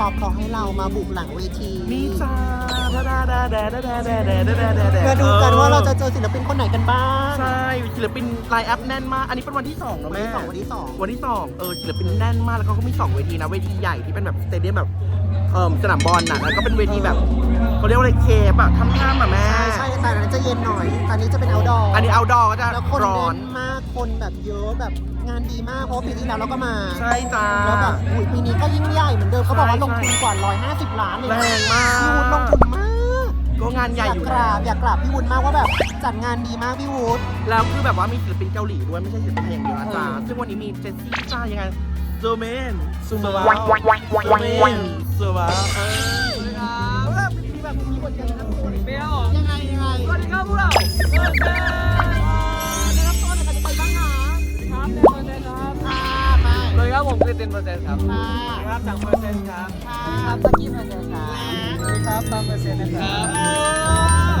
ป๊อปเขาให้เรามาบุกหลังเวทีนี่จ้าดาดาดาดาดาดาดาดาดาดาดาเพื่อดูกันว่าเราจะเจอศิลปินคนไหนกันบ้างใช่ศิลปินไลน์อัพแน่นมากอันนี้เป็นวันที่สองเนอะวันแม่ที่สองวันที่สองวันที่สองเออศิลปินแน่นมากแล้วเขาก็มีสองเวทีนะเวทีใหญ่ที่เป็นแบบสเตเดียมแบบเออสนามบอลน่ะแล้วก็เป็นเวทีแบบเขาเรียกว่าอะไรเคปอะทำท่ามอะแม่ใช่ใช่แต่อันนั้นจะเย็นหน่อย ตอนนี้จะเป็นเอาดอร์อันนี้เอาดอก็จะแล้วคนร้อแน่นน มาก คนแบบเยอะแบบงานดีมากเพราะว่าปีที่แล้วเราก็มาใช่จ้า แล้วแบบอุ้ยปีนี้ก็ยิ่งใหญ่เหมือนเดิมเขาบอกว่าใช่ลงทุนกว่า 150 ล้านเลยแรงมาก พี่วุฒิลงทุนมากก็งานใหญ่อยากอยู่กราบอยากกราบพี่วุฒิมากว่าแบบจัดงานดีมากพี่วุฒิ แล้วคือแบบว่ามีศิลปินเกาหลีด้วยไม่ใช่ศิลปินไทยอย่างเดียวนะจ๊ะซึ่งวันนี้มีเจสซี่จ้ายังไงโซเมนซูมาวาโซเมนซูมาวาเออแบบมีแบบมีบทกันนะครับคุณเบลยังไงยังไง สวัสดีครับพวกเราเออเบล ครับผมคริสตินเปอร์เซ็นต์ครับค่ะ ครับจากเปอร์เซ็นต์ครับค่ะครับสกี้เปอร์เซ็นต์ครับสวัสดีครับตามเปอร์เซ็นต์นะครับเออ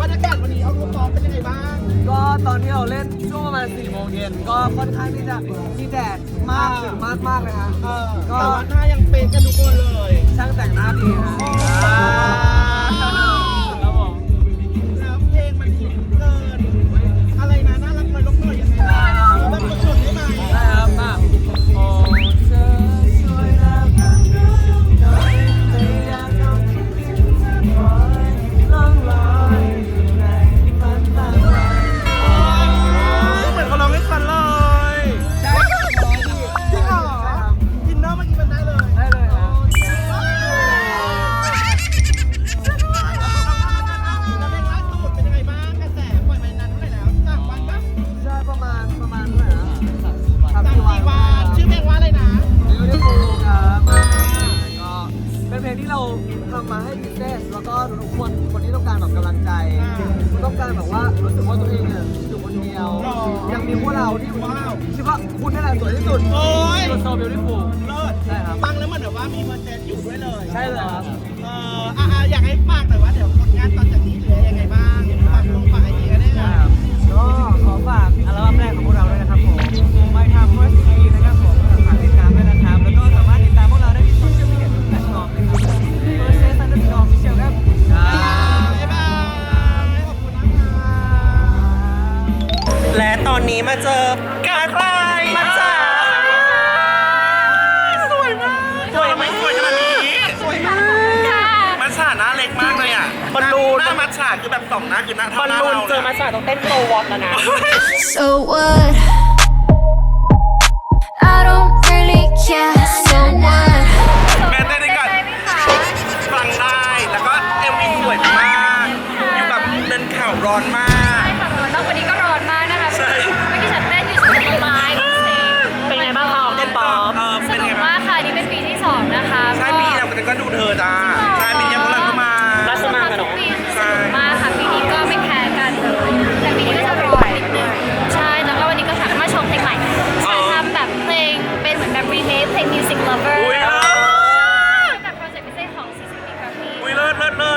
บรรยากาศวันนี้เอารวมซ้อมเป็นยังไงบ้าง ก็ตอนที่เราเล่นช่วงประมาณ4โมงเย็นก็ค่อนข้างที่จะที่แดดมากถึงมากมากๆเลยฮะเออก็แต่ว่าหน้ายังเป็นกันทุกคนเลยช่างแต่งหน้าดีฮะ อ่า วยที่สุดโอ้ยตัวโซบิวตี้ฟูลเลิศใช่ครับฟังแล้วมันแบบว่ามีเปอร์เซ็นต์อยู่ด้วยเลยใช่เลยครับเอ่ออะอะอยากให้ฝากหน่อยว่าเดี๋ยวผลงานตอนจากนี้เหลือยังไงบ้างฝากลงฝากไอเดียได้ไหมก็ขอฝากอัลบั้มแรกของพวกเราด้วยนะครับผมไม่ทำเพื่อสิ่งดีนะครับผมฝากติดตามด้วยนะครับแล้วก็สามารถติดตามพวกเราได้ที่โซเชียลมีเดียทุกแพลตฟอร์มเลยครับเฟิร์สเซสซันเดอร์สกอร์ฟิเชียลครับบ๊ายบายขอบคุณนะคะและตอนนี้มาเจอการไล่มาามัชฉาคือแบบสองหน้าคือหน้าบเท่าอลหน้าลูนเราเจอมาสาต้องเต้นโตวอตแล้วนะ So what? I don't really care. So what?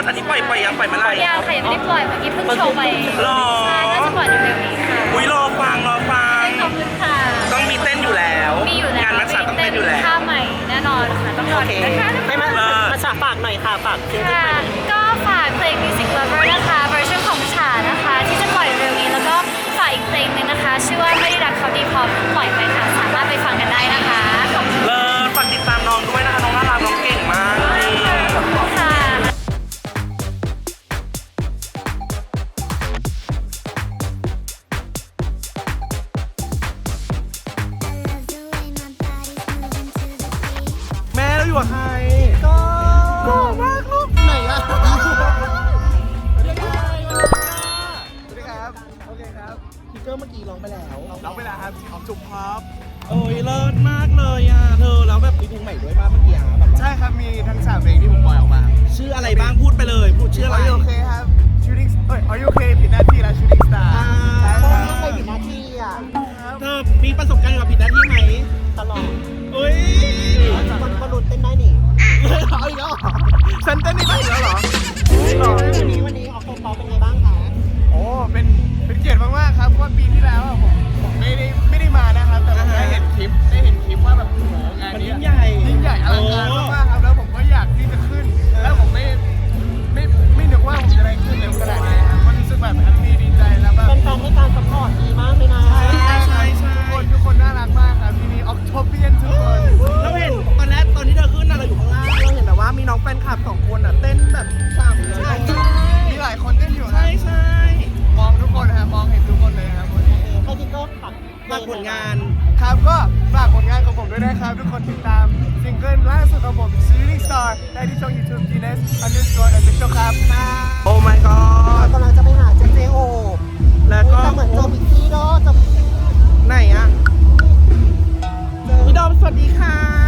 อันนี้ปล่อยปล่อยยังปล่อยเมื่อไหร่ยังค่ะยังไม่ได้ปล่อยเมื่อกี้เพิ่งโชว์ไปหรอใช่น่าจะปล่อยเร็วๆนี้ค่ะอุ้ยรอฟังรอฟังขอบคุณค่ะต้องมีเต้นอยู่แล้วมีอยู่แล้วงานมัชฉาต้องเต้นอยู่แล้วท่าใหม่แน่นอนค่ะต้องรอดูนะคะให้มาเลิศมาสาฝากหน่อยค่ะฝากซิงเกิลค่ะใหม่ อยู่กับใครก็มากลูกไหนอะสวัสดีครับโอเคครับพิเกอร์เมื่อกี้ร้องไปแล้วเราไปแล้วครับ ของจุ๊บครับโอ้ยเลิศมากเลยอะเธอแล้วแบบมีเพลงใหม่ด้วยมาเมื่อกี้อะแบบใช่ครับ มีทั้งสามเพลงที่ผมปล่อยออกมาชื่ออะไรบ้างพูดไปเลย พูดชื่ออะไร Are you okay ครับ Shooting เอ้ย Are you okay ผิดหน้าที่แล้ว Shooting Star อ่า ครับก็ฝากผลงานของผมด้วยนะครับ ทุกคนติดตามซิงเกิลล่าสุดของผม Shooting Star ได้ที่ช่อง YouTube Guinness Underscore Official ครับโอ้ my god กำลังจะไปหาเจเจโอแล้วก็เหมือนโจบิซี่เนาะไหนอะพี่ดอมสวัสดีค่ะ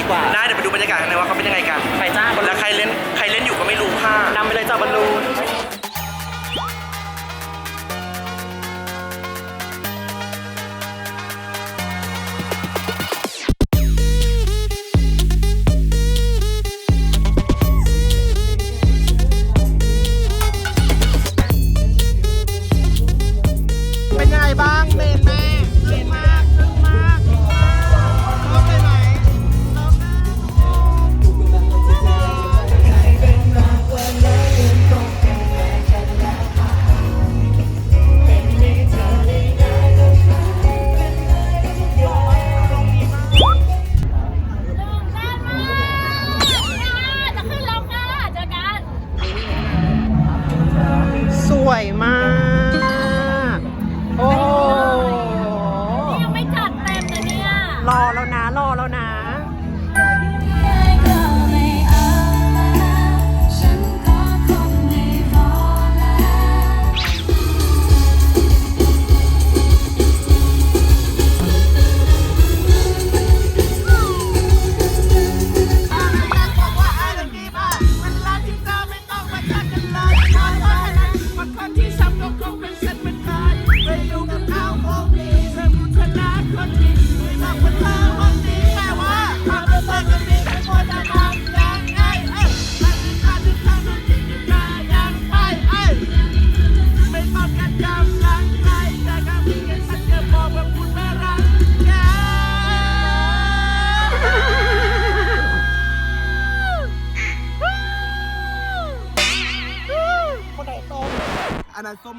ดีกว่า ได้เดี๋ยวไปดูบรรยากาศกันเลยว่าเขาเป็นยังไงกัน ไปจ้าบอลแล้วใคร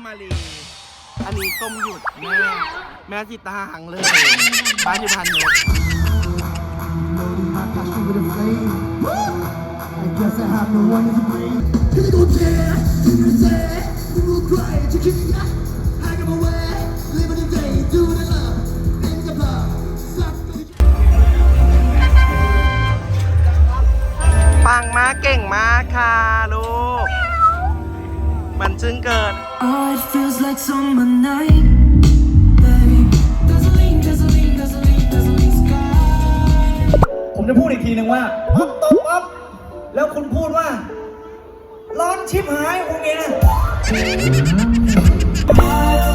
มาลีอันนี้ส้มหยุดแม่ แม่สิตาหังเลยบ้านอยู่พันนกปังมากเก่งมากค่ะลูก มันจึงเกิด Oh, it feels like summer night, babe. Gasoline, gasoline, gasoline, gasoline sky. ผมจะพูดอีกทีหนึ่งว่าป๊อปตบป๊อปแล้วคุณพูดว่า ร้อนชิบหายองเนี้ยโ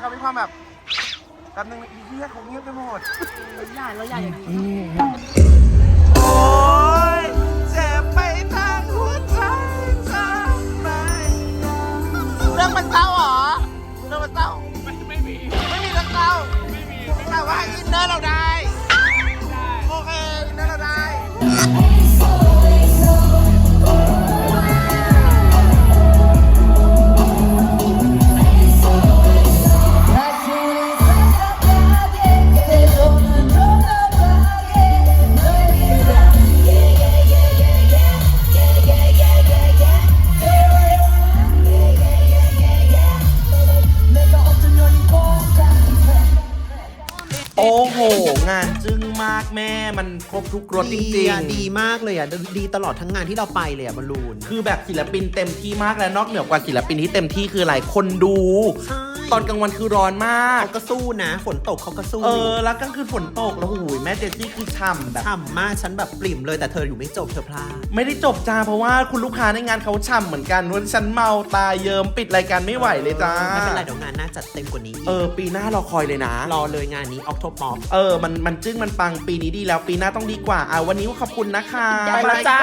เขามีความแบบแป๊บนึงพี่ชายเขาเงียบไปหมดอย่าเราอย่าอย่างนี้โอ้ยเจ็บไปทางหัวใจทำไมเรื่องมันเศร้าเหรอเรื่องมันเศร้าไม่ไม่มีไม่มีเรื่องเศร้าไม่มีแต่ว่าอินเนอร์เราได้ ครบทุกรสจดีริงอะดีมากเลยอะ ดีตลอดทั้งงานที่เราไปเลยอะบอลลูนๆคือแบบศิลปินเต็มที่มากและนอกเหนือกว่าศิลปินที่เต็มที่คืออะไรคนดู ใช่ ตอนกลางวันคือร้อนมาก เขาก็สู้นะ ฝนตกเขาก็สู้เออ แล้วกลางคืนฝนตกแล้วหูยแม่เจสซี่คือช่ำแบบ ฉ่ำมากฉันแบบปริ่มเลยแต่เธออยู่ไม่จบเธอพลาด ไม่ได้จบจ้าเพราะว่าคุณลูกค้าในงานเขาช่ำเหมือนกันวันฉันเมาตาเยิมปิดรายการไม่ไหวเลยจ้าไม่เป็นไรเดี๋ยวงานหน้าจัดเต็มกว่านี้เออ ปีหน้าเราคอยเลยนะ รอเลยงานนี้ออกโทปอปเออ มันมันจึ้งมันปังปีนี้ดีแล้วปีหน้าต้องดีกว่าอะวันนี้ขอบคุณนะคะ ไปแล้วจ้า